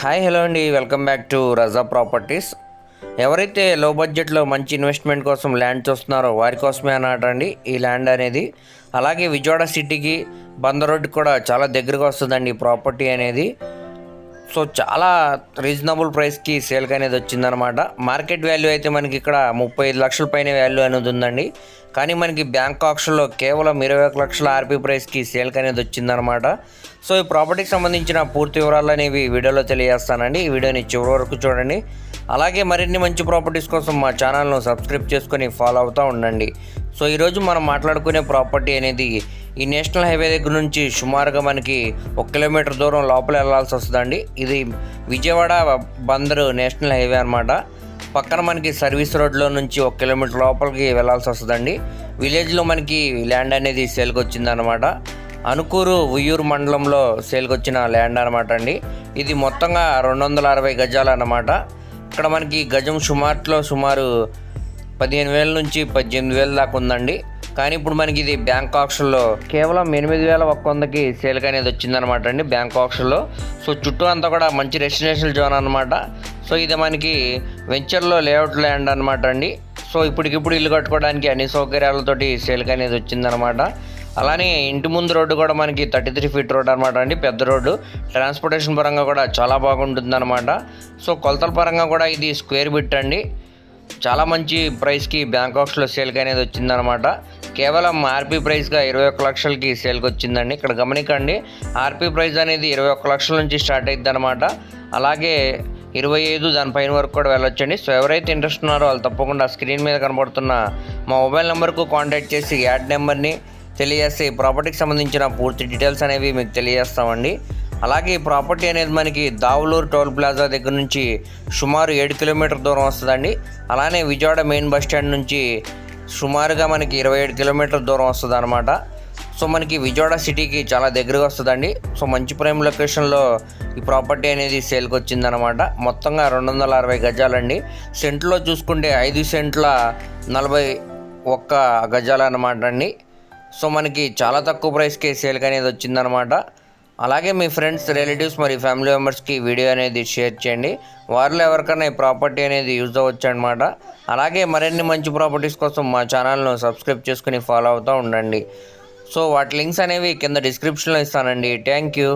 Hi hello అండి. Welcome back to Raza properties. ఎవరైతే లో బడ్జెట్లో మంచి ఇన్వెస్ట్మెంట్ కోసం ల్యాండ్ చూస్తున్నారో వారి కోసమే అన్నమాట అండి ఈ ల్యాండ్ అనేది. అలాగే విజయవాడ సిటీకి బందర్ రోడ్డు కూడా చాలా దగ్గరగా వస్తుందండి ఈ ప్రాపర్టీ అనేది. సో చాలా రీజనబుల్ ప్రైస్కి సేల్కి అనేది వచ్చిందనమాట మార్కెట్ వాల్యూ అయితే మనకి ఇక్కడ ముప్పై ఐదు లక్షల పైన వాల్యూ అనేది ఉందండి. కానీ మనకి బ్యాంక్ ఆప్షన్లో కేవలం ఇరవై ఒక లక్షల ఆర్పీ ప్రైస్కి సేల్కి అనేది వచ్చిందనమాట సో ఈ ప్రాపర్టీకి సంబంధించిన పూర్తి వివరాలు అనేవి వీడియోలో తెలియజేస్తానండి. ఈ వీడియోని చివరి వరకు చూడండి. అలాగే మరిన్ని మంచి ప్రాపర్టీస్ కోసం మా ఛానల్ను సబ్స్క్రైబ్ చేసుకొని ఫాలో అవుతూ ఉండండి. సో ఈరోజు మనం మాట్లాడుకునే ప్రాపర్టీ అనేది ఈ నేషనల్ హైవే దగ్గర నుంచి సుమారుగా మనకి ఒక కిలోమీటర్ దూరం లోపల వెళ్ళాల్సి వస్తుందండి. ఇది విజయవాడ బందరు నేషనల్ హైవే అనమాట పక్కన మనకి సర్వీస్ రోడ్లో నుంచి ఒక కిలోమీటర్ లోపలికి వెళ్ళాల్సి వస్తుందండి. విలేజ్లో మనకి ల్యాండ్ అనేది సేల్కి వచ్చిందనమాట అనుకూరు ఉయ్యూరు మండలంలో సేల్కి వచ్చిన ల్యాండ్ అనమాట అండి. ఇది మొత్తంగా రెండు వందల అరవై గజాలు అన్నమాట. ఇక్కడ మనకి గజం సుమార్ట్లో సుమారు పదిహేను వేల నుంచి పద్దెనిమిది వేల దాకా ఉందండి. కానీ ఇప్పుడు మనకి ఇది బ్యాంక్ ఆక్షన్లో కేవలం ఎనిమిది వేల ఒక్క వందకి సేల్కి అనేది వచ్చిందనమాట అండి బ్యాంక్ ఆక్షన్లో సో చుట్టూ అంతా కూడా మంచి రెసిడెన్షియల్ జోన్ అనమాట సో ఇది మనకి వెంచర్లో లేఅవుట్ ల్యాండ్ అనమాట అండి. సో ఇప్పటికిప్పుడు ఇల్లు కట్టుకోవడానికి అన్ని సౌకర్యాలతోటి సేల్కి అనేది వచ్చిందనమాట అలానే ఇంటి ముందు రోడ్డు కూడా మనకి థర్టీ త్రీ ఫీట్ రోడ్ అనమాట అండి. పెద్ద రోడ్డు. ట్రాన్స్పోర్టేషన్ పరంగా కూడా చాలా బాగుంటుంది అనమాట సో కొలతల పరంగా కూడా ఇది స్క్వేర్ బిట్ అండి. చాలా మంచి ప్రైస్కి బ్యాంకాక్స్లో సేల్కి అనేది వచ్చిందనమాట కేవలం ఆర్పీ ప్రైస్గా ఇరవై ఒక్క లక్షలకి సేల్కి వచ్చిందండి. ఇక్కడ గమనికండి ఆర్పీ ప్రైస్ అనేది ఇరవై ఒక్క లక్షల నుంచి స్టార్ట్ అయింది అనమాట అలాగే ఇరవై ఐదు దానిపైన వరకు కూడా వెళ్ళొచ్చండి. సో ఎవరైతే ఇంట్రెస్ట్ ఉన్నారో వాళ్ళు తప్పకుండా స్క్రీన్ మీద కనబడుతున్న మా మొబైల్ నెంబర్కు కాంటాక్ట్ చేసి యాడ్ నెంబర్ని తెలియజేస్తే ఈ ప్రాపర్టీకి సంబంధించిన పూర్తి డీటెయిల్స్ అనేవి మీకు తెలియజేస్తామండి. అలాగే ఈ ప్రాపర్టీ అనేది మనకి దావులూరు టోల్ ప్లాజా దగ్గర నుంచి సుమారు ఏడు కిలోమీటర్ దూరం వస్తుందండి. అలానే విజయవాడ మెయిన్ బస్ స్టాండ్ నుంచి సుమారుగా మనకి ఇరవై ఏడు కిలోమీటర్ దూరం వస్తుంది అనమాట సో మనకి విజయవాడ సిటీకి చాలా దగ్గరగా వస్తుందండి. సో మంచి ప్రైమ్ లొకేషన్లో ఈ ప్రాపర్టీ అనేది సేల్కి వచ్చిందనమాట మొత్తంగా రెండు వందల అరవై గజాలండి. సెంట్లో చూసుకుంటే ఐదు సెంట్ల నలభై ఒక్క గజాలు అనమాట అండి. సో మనకి చాలా తక్కువ ప్రైస్కి సేల్కి అనేది వచ్చిందనమాట అలాగే మీ ఫ్రెండ్స్ రిలేటివ్స్ మరి ఫ్యామిలీ మెంబర్స్కి వీడియో అనేది షేర్ చేయండి. వారిలో ఎవరికైనా ఈ ప్రాపర్టీ అనేది యూజ్ అవ్వచ్చు అనమాట అలాగే మరిన్ని మంచి ప్రాపర్టీస్ కోసం మా ఛానల్ను సబ్స్క్రైబ్ చేసుకుని ఫాలో అవుతూ ఉండండి. సో వాటి లింక్స్ అనేవి కింద డిస్క్రిప్షన్లో ఇస్తానండి. Thank you.